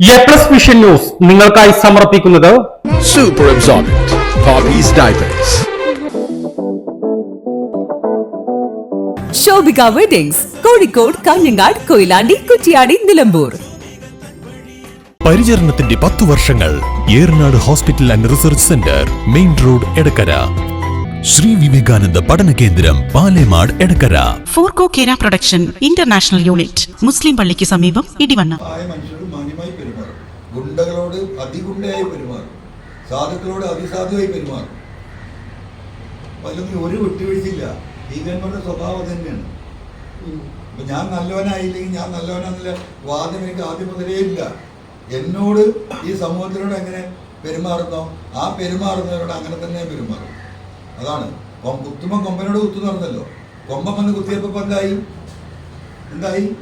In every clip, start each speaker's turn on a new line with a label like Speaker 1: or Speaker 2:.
Speaker 1: A plus vision news നിങ്ങൾക്കായി സമർപ്പിക്കുന്നത്
Speaker 2: super diapers.
Speaker 3: Shobhika weddings Kozhikode Kanhangad Koyilandy Kuttiady Nilambur.
Speaker 4: പരിചരണത്തിന്റെ പത്തു വർഷങ്ങൾ Eranad hospital and research centre main road Edakkara. Shri Vivekananda പഠന കേന്ദ്രം Palemad Edakkara.
Speaker 5: Forco Kera production international unit മുസ്ലിം പള്ളിക്ക് സമീപം ഇടിവണ്ണ.
Speaker 6: അതിഗുണ്ടയായി പെരുമാറും. സാധുക്കളോട് അതിസാധുവായി പെരുമാറും. അല്ലെങ്കിൽ ഒരു വിട്ടുവീഴ്ചയില്ല. ഭീകരന്മാരുടെ സ്വഭാവം തന്നെയാണ് അപ്പൊ ഞാൻ നല്ലവനായില്ലെങ്കിൽ ഞാൻ നല്ലവനാന്നുള്ള വാദം എനിക്ക് ആദ്യം മുതലേ ഇല്ല. എന്നോട് ഈ സമൂഹത്തിനോട് എങ്ങനെ പെരുമാറുന്നോ ആ പെരുമാറുന്നവരോട് അങ്ങനെ തന്നെ പെരുമാറും. അതാണ്. കുത്തുമ്പോൾ കൊമ്പനോട് കുത്തു നടന്നല്ലോ. കൊമ്പം വന്ന് കുത്തിയപ്പോ എന്തായി? എന്തായി?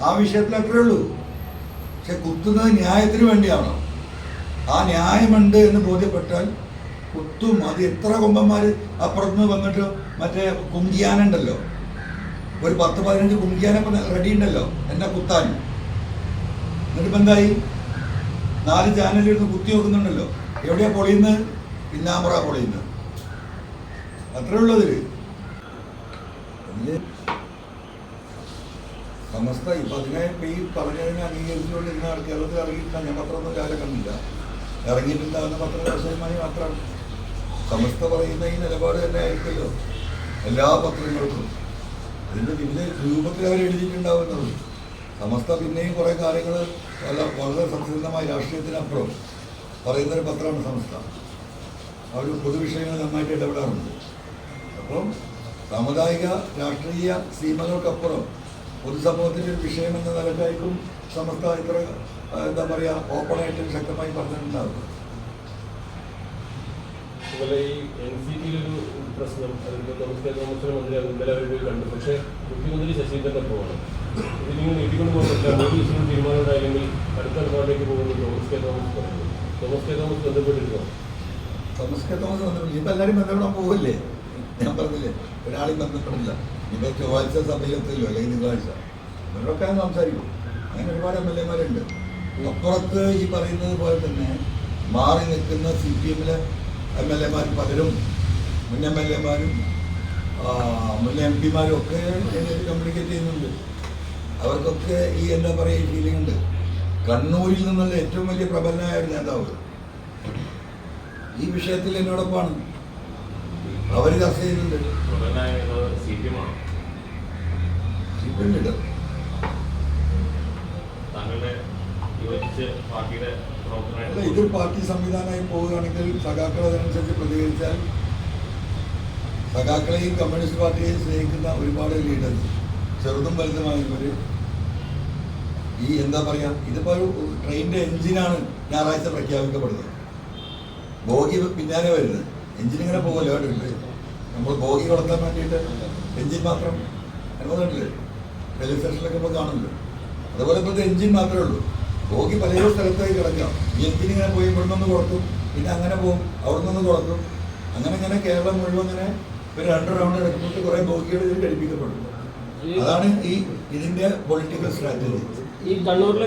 Speaker 6: ആ വിഷയത്തിൽ അത്രേ ഉള്ളൂ. പക്ഷെ കുത്തുന്നത് ന്യായത്തിന് വേണ്ടിയാണോ? ആ ന്യായമുണ്ട് എന്ന് ബോധ്യപ്പെട്ടാൽ കുത്തും. അത് എത്ര കൊമ്പന്മാർ അപ്പുറത്തുനിന്ന് വന്നിട്ട് മറ്റേ കുങ്കിയാനുണ്ടല്ലോ ഒരു പത്ത് പതിനഞ്ച് കുങ്കിയാനപ്പം റെഡി ഉണ്ടല്ലോ എന്നെ കുത്താൻ. എന്നിട്ടിപ്പോൾ എന്തായി? നാല് ചാനലിരുന്ന് കുത്തി നോക്കുന്നുണ്ടല്ലോ. എവിടെയാ പൊളിയുന്നത്? പിന്നാമ്പുറ പൊളിയുന്നത്. അത്രേ ഉള്ളതിൽ സമസ്ത ഇപ്പൊ അതിനെ ഈ പറഞ്ഞതിനെ അംഗീകരിച്ചുകൊണ്ട് ഇന്ന് കേരളത്തിൽ ഇറങ്ങിയിട്ടില്ല. ഞാൻ പത്രമൊന്നും കണ്ടില്ല. ഇറങ്ങിയിട്ടുണ്ടാകുന്ന പത്ര വ്യവസായമായി മാത്രമാണ് സമസ്ത പറയുന്ന ഈ നിലപാട് തന്നെ ആയിരിക്കുമല്ലോ. എല്ലാ പത്രങ്ങൾക്കും. അതിന്റെ വിവിധ രൂപത്തിൽ അവർ എഴുതിയിട്ടുണ്ടാവുന്നത്. സമസ്ത പിന്നെയും കുറേ കാര്യങ്ങൾ വളരെ വളരെ സത്യസന്ധമായ രാഷ്ട്രീയത്തിനപ്പുറം പറയുന്നൊരു പത്രമാണ് സമസ്ത. അവർ പൊതുവിഷയങ്ങൾ നന്നായിട്ട് ഇടപെടാറുണ്ട്. അപ്പം സാമുദായിക രാഷ്ട്രീയ സീമകൾക്കപ്പുറം പൊതുസമൂഹത്തിന്റെ ഒരു വിഷയം എന്ന നിലക്കായിരിക്കും സമസ്ത ഇത്ര എന്താ പറയുക ഓപ്പണായിട്ട് ശക്തമായി പറഞ്ഞിട്ടുണ്ടാകുന്നത്
Speaker 7: അതുപോലെ ഈ എൻ സി പിയിലൊരു പ്രശ്നം തോമസിന്റെ മന്ത്രി ഇന്നലെ അവർ പോയി കണ്ടു. പക്ഷേ മുഖ്യമന്ത്രി ശശീന്ദ്രന്റെ പോവാണ്. ഇതിങ്ങനെ നീട്ടിക്കൊണ്ട് പോകുന്നില്ല മൂന്ന് ദിവസം തീരുമാനം ഉണ്ടായില്ലെങ്കിൽ അടുത്ത ഇടപാടിലേക്ക് പോകുന്നു തോമസ് കെ. തോമസ് പറഞ്ഞു തോമസ് കെ. തോമസ് ബന്ധപ്പെട്ടിരുന്നോ?
Speaker 6: തോമസ് കെ. തോമസ് ഇപ്പം എല്ലാവരും ബന്ധപ്പെടാൻ പോകില്ലേ ഞാൻ പറഞ്ഞില്ലേ ഒരാളെയും ബന്ധപ്പെടില്ല. ഇപ്പം ചൊവ്വാഴ്ച സഭയിലെത്തില്ലോ അല്ലെങ്കിൽ തിങ്കളാഴ്ച ഇവരൊക്കെ സംസാരിക്കും. അങ്ങനെ ഒരുപാട് എം എൽ എമാരുണ്ട്. അപ്പുറത്ത് ഈ പറയുന്നത് പോലെ തന്നെ മാറി നിൽക്കുന്ന സി പി എമ്മിലെ എം എൽ എമാർ പലരും മുൻ എം എൽ എമാരും മുൻ എം പിമാരും ഒക്കെ എന്നിട്ട് കമ്മ്യൂണിക്കേറ്റ് ചെയ്യുന്നുണ്ട്. അവർക്കൊക്കെ ഈ എന്താ പറയുക ഈ ഫീലിംഗ് ഉണ്ട്. കണ്ണൂരിൽ നിന്നുള്ള ഏറ്റവും വലിയ പ്രബലനായ ഒരു നേതാവ് ഈ വിഷയത്തിൽ എന്നോടൊപ്പമാണ്. അവർ ചർച്ച ചെയ്യുന്നുണ്ട്.
Speaker 7: സി പി എം
Speaker 6: ലീഡർ അല്ല പാർട്ടി സംവിധാനമായി പോവുകയാണെങ്കിൽ സഖാക്കൾ അതിനനുസരിച്ച് പ്രതികരിച്ചാൽ സഖാക്കളെയും കമ്മ്യൂണിസ്റ്റ് പാർട്ടിയെയും സ്നേഹിക്കുന്ന ഒരുപാട് ലീഡേഴ്സ് ചെറുതും വലുതുമായവർ ഈ എന്താ പറയുക ഇതിപ്പോൾ ഒരു ട്രെയിനിന്റെ എഞ്ചിനാണ് ഞായറാഴ്ച പ്രഖ്യാപിക്കപ്പെടുന്നത്. ബോഗി പിന്നാലെ വരുന്നത്. എഞ്ചിൻ ഇങ്ങനെ പോകുമല്ലോ നമ്മൾ ബോഗി വളർത്താൻ വേണ്ടിയിട്ട് എഞ്ചിൻ മാത്രം അനുഭവമില്ലേ റെയിൽവേ സ്റ്റേഷനിലൊക്കെ ഇപ്പോൾ കാണുമല്ലോ അതുപോലെ ഇപ്പോഴത്തെ എഞ്ചിൻ മാത്രമേ ഉള്ളൂ. ബോഗി പല സ്ഥലത്തായി കിടക്കാം. ഈ എഞ്ചിൻ ഇങ്ങനെ പോയി ഇവിടെ നിന്ന് കൊടുക്കും പിന്നെ അങ്ങനെ പോകും അവിടെ നിന്ന് കൊടുക്കും അങ്ങനെ ഇങ്ങനെ കേരളം മുഴുവൻ ഇങ്ങനെ ഒരു രണ്ട് റൗണ്ട് എടുക്കുമ്പോൾ കുറേ ബോഗികൾ ഇതിൽ ഘടിപ്പിക്കപ്പെടും. അതാണ് ഈ ഇതിന്റെ പൊളിറ്റിക്കൽ സ്ട്രാറ്റജി
Speaker 7: ഈ കണ്ണൂരിലെ